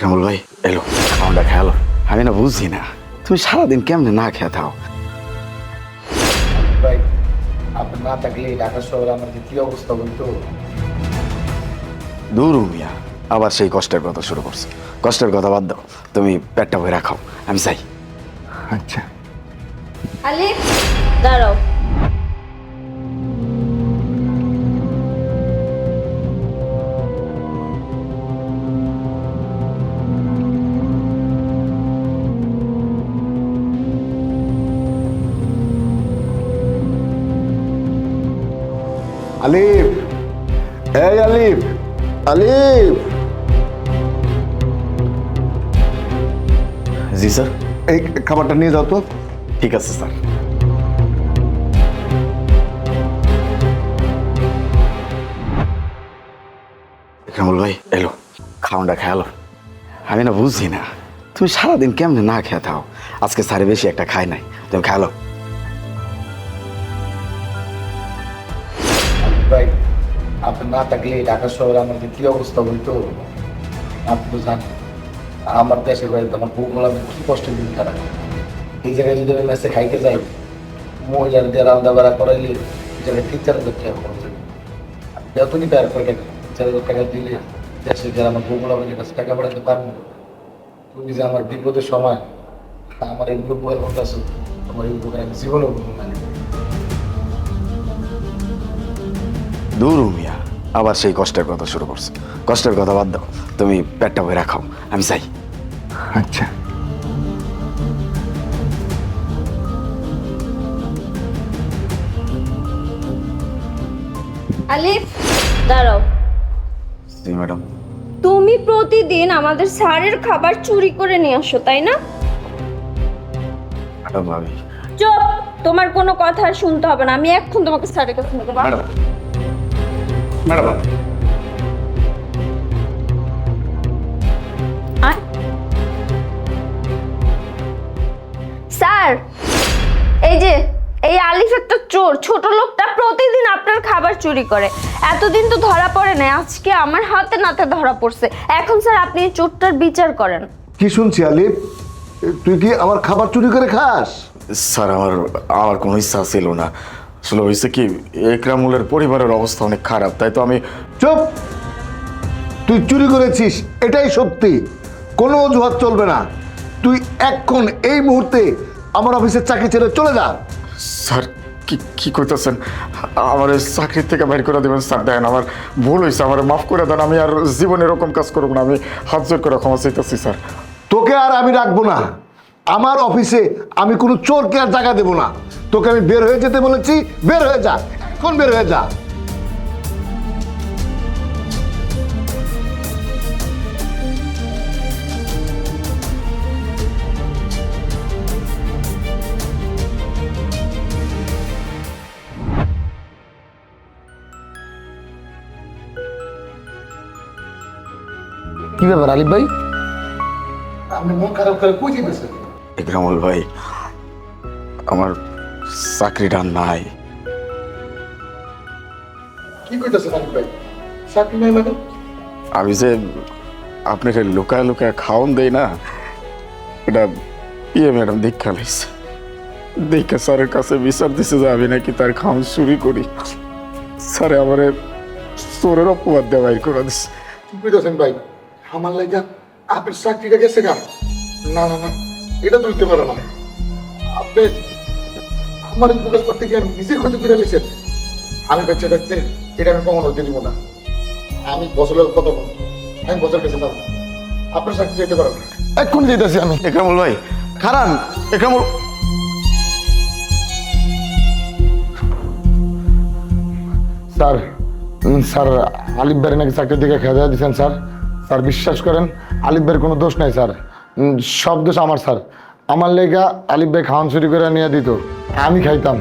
কামল ভাই এলো। খাওয়াটা খেয়ালো? আমি না বুঝি না। তুমি সারাদিন কেমনে না খেয়ে থাও? ভাই আপনি না থাকলে ঢাকা শহরে আমার কি অবস্থা বলতো? দূর মিয়া আবার সেই কষ্টের কথা শুরু করছে। কষ্টের কথা বাদ দাও তুমি পেটটা ভরে রাখাও। আমি চাই আচ্ছা আলিফ দাঁড়াও। আলিফ এই আলিফ আলিফ জি স্যার এই খাবারটা নিয়ে যাও তো। ঠিক আছে স্যার কামল ভাই এলো। খাওয়াটা খেয়ালো আমি না বুঝি না। তুমি সারাদিন কেমনে না খেয়ে থাও? আজকে স্যারে বেশি একটা খাই নাই। তুমি খেয়ালো আপনি না থাকলে এই ঢাকা শহরে আমার যে কি অবস্থা বলতো? আপনি তো জানেন, আমার দেশের বাড়িতে আমার বউগুলো আমি কি কষ্ট দিন তারা। এই জায়গায় যদি আমি মেসে খাইতে যাই, মহিলার দিয়ে রান্না বাড়া করাইলে এই জায়গায় তিন চার হাজার টাকা খরচ হবে যতই তৈরি করে কেন চার হাজার টাকা দিলে দেশের যারা আমার বউগুলো আমার কাছে টাকা পাঠাতে পারব তুমি যে আমার বিপদের সময় আমার এগুলো বইয়ের কথা আছে, আমার এই আমি জীবনেও দূর মিয়া আবার সেই কষ্টের কথা শুরু করছে। কষ্টের কথা বাদ দাও। তুমি পেটটা ভরে রাখাও আমি চাই। আচ্ছা। আলিফ দাঁড়াও। জি ম্যাডাম। তুমি প্রতিদিন আমাদের স্যারের খাবার চুরি করে নিয়ে আসো তাই না? ম্যাডাম ভাবি চুপ! তোমার কোনো কথা শুনতে হবে না। আমি এখন তোমাকে স্যারের কাছে নিতে পারব ম্যাডাম আয়। স্যার এই যে এই আলিফ একটা চোর ছোট লোকটা প্রতিদিন আপনার খাবার চুরি করে। এতদিন তো ধরা পড়ে না আজকে আমার হাতে নাতে ধরা পড়ছে। এখন স্যার আপনি এই চোরটার বিচার করেন। কি শুনছি আলিফ? তুই কি আমার খাবার চুরি করে খাস? স্যার আমার আমার কোনো ইচ্ছা ছিল না। আসলে হয়েছে কি একরামুলের পরিবারের অবস্থা অনেক খারাপ তাই তো আমি চুপ! তুই চুরি করেছিস এটাই সত্যি। কোনো অজুহাত চলবে না। তুই এখন এই মুহূর্তে আমার অফিসের চাকরি ছেড়ে চলে যা। স্যার কি কি করতেছেন আমার এই চাকরির থেকে বাইর করে দেবেন স্যার দেন আমার ভুল হয়েছে আমার মাফ করে দেন আমি আর জীবনে এরকম কাজ করব না আমি হাত জোর করে ক্ষমা চাইতেছি স্যার। তোকে আর আমি রাখব না। আমার অফিসে আমি কোনো চোরকে আর জায়গা দেবো না। তোকে আমি বের হয়ে যেতে বলেছি বের হয়ে যা। এখন বের হয়ে যা। কি ব্যাপার আলিফ ভাই? আপনি মন খারাপ করে কই যেতেছেন? একরামুল ভাই আমার চাকরিটা নাই। কি ভাই? চাকরি নাই মানে? আমি যে আপনাকে লুকায় লুকায় খাওন দেই না এটা ইয়ে ম্যাডাম দীক্ষা লাইছে। দীক্ষা স্যারের কাছে বিচার দিছে যে আমি নাকি তার খাওন চুরি করি। স্যারে আমার চোরের অপবাদ দেওয়া বাইর করে কি কইতেছেন ভাই? আমার লাগা আপনার চাকরিটা গেছে গা না না না। এটা তো হইতে পারে না। আপনি আমার উপকার করতে গিয়ে নিজে ক্ষতি করে নিয়েছেন আমি বেঁচে থাকতে এটা আমি কখনো হতে দিব না। আমি বছরের বলব আমি বছর কাছে যাব আপনার চাকরি যেতে পারবেন এখন যেতেছি আমি। একরামুল ভাই খারান একরামুল। স্যার উম, স্যার আলিফ ভাইয়ের নাকি চাকরি থেকে খেয়ে দিয়েছেন স্যার। স্যার বিশ্বাস করেন আলিফ ভাইয়ের কোনো দোষ নাই স্যার। সব দোষ আমার, স্যার। আমার লেগা আলিফ ভাই খাওয়ান চুরি করে নিয়ে দিত। আমি খাইতাম।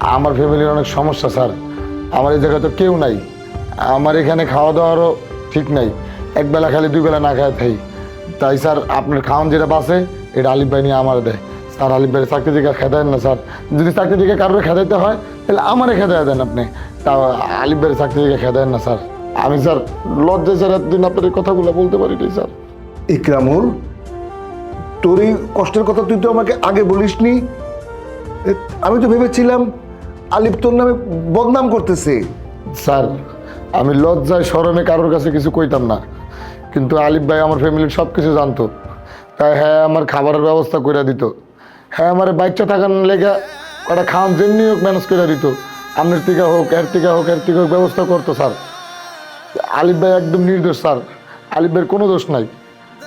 আমার ফ্যামিলির অনেক সমস্যা, স্যার। আমার এই জায়গায় তো কেউ নাই। আমার এখানে খাওয়া দাওয়ারও ঠিক নাই। একবেলা খালি দুই বেলা না খায় থাই। তাই, স্যার, আপনার খাওয়ান যেটা বাসে, এটা আলিফ ভাই নিয়ে আমার দেয়। স্যার, আলিফ ভাইয়ের চাকরি থেকে খেদায়েন না, স্যার। যদি চাকরি থেকে কারোর খেদাইতে হয়, তাহলে আমারে খেদায় দেন আপনি। তা, আলিফ ভাইয়ের চাকরি থেকে খেদায়েন না, স্যার। আমি, স্যার, লজ্জায় স্যার এতদিন আপনার কথাগুলো বলতে পারি স্যার। ইকরামুল তোর এই কষ্টের কথা তুই তো আমাকে আগে বলিসনি। আমি তো ভেবেছিলাম আলিফ তোর নামে বদনাম করতেছে। স্যার, আমি লজ্জায় শরমে কারোর কাছে কিছু কইতাম না। কিন্তু আলিফ ভাই আমার ফ্যামিলির সব কিছু জানতো। তাই হ্যাঁ আমার খাবারের ব্যবস্থা করে দিত। হ্যাঁ আমার বাচ্চা থাকার লেগে কটা খাওয়ান যেমনি হোক ম্যানেজ করে দিত। আপনার টিকা হোক, এর টিকা হোক, এর টিকা হোক ব্যবস্থা করতো, স্যার। আলিফ ভাই একদম নির্দোষ, স্যার। আলিফ ভাইয়ের কোনো দোষ নাই।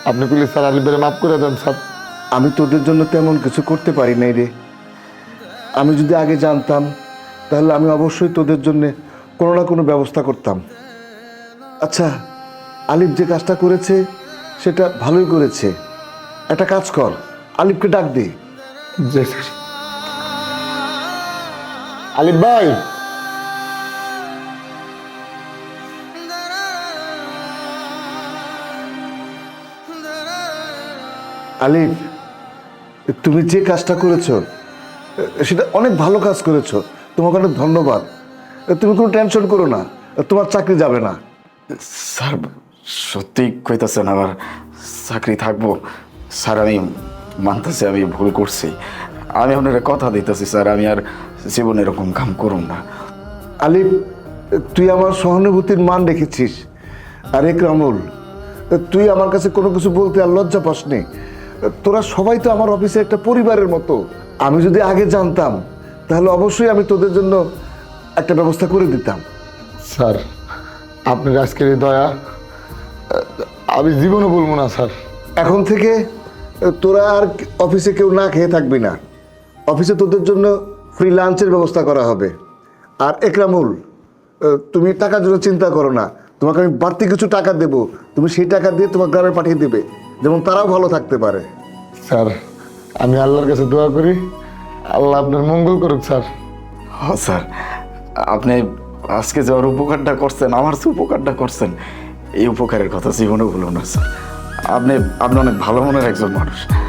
আপনি প্লিজ স্যার আলিফ ভাইয়ের মাফ করে দেন, স্যার। আমি তোদের জন্য তেমন কিছু করতে পারি নাই রে। আমি যদি আগে জানতাম তাহলে আমি অবশ্যই তোদের জন্য কোনো না কোনো ব্যবস্থা করতাম। আচ্ছা আলিফ যে কাজটা করেছে সেটা ভালোই করেছে। একটা কাজ কর আলিফকে ডাক দে। আলিফ ভাই। আলিফ তুমি যে কাজটা করেছ সেটা অনেক ভালো কাজ করেছ। তোমাকে অনেক ধন্যবাদ। তুমি কোনো টেনশন করো না তোমার চাকরি যাবে না। স্যার সত্যি কইতাছেন আমার চাকরি থাকব। স্যার আমি মানতেছি আমি ভুল করছি। আমি আপনার কথা দিতেছি স্যার আমি আর জীবনে এরকম কাম করুন না। আলিফ তুই আমার সহানুভূতির মান রেখেছিস আর একরামুল তুই আমার কাছে কোনো কিছু বলতে আর লজ্জা পাসনি। তোরা সবাই তো আমার অফিসে একটা পরিবারের মতো। আমি যদি আগে জানতাম তাহলে অবশ্যই আমি তোদের জন্য একটা ব্যবস্থা করে দিতাম। স্যার আপনার আজকের এই দয়া আমি জীবনও বলব না স্যার। এখন থেকে তোরা আর অফিসে কেউ না খেয়ে থাকবি না। অফিসে তোদের জন্য ফ্রি লাঞ্চের ব্যবস্থা করা হবে। আর একরামুল তুমি টাকার জন্য চিন্তা করো না। তোমাকে আমি বাড়তি কিছু টাকা দেব। তুমি সেই টাকা দিয়ে তোমার গ্রামে পাঠিয়ে দেবে। যেমন তারাও ভালো থাকতে পারে। স্যার আমি আল্লাহর কাছে দোয়া করি। আল্লাহ আপনার মঙ্গল করুক স্যার। হ স্যার। আপনি আজকে যে ওর উপকারটা করছেন আমার যে উপকারটা করছেন এই উপকারের কথা জীবনে ভুলো না স্যার। আপনি আপনি অনেক ভালো মনের একজন মানুষ।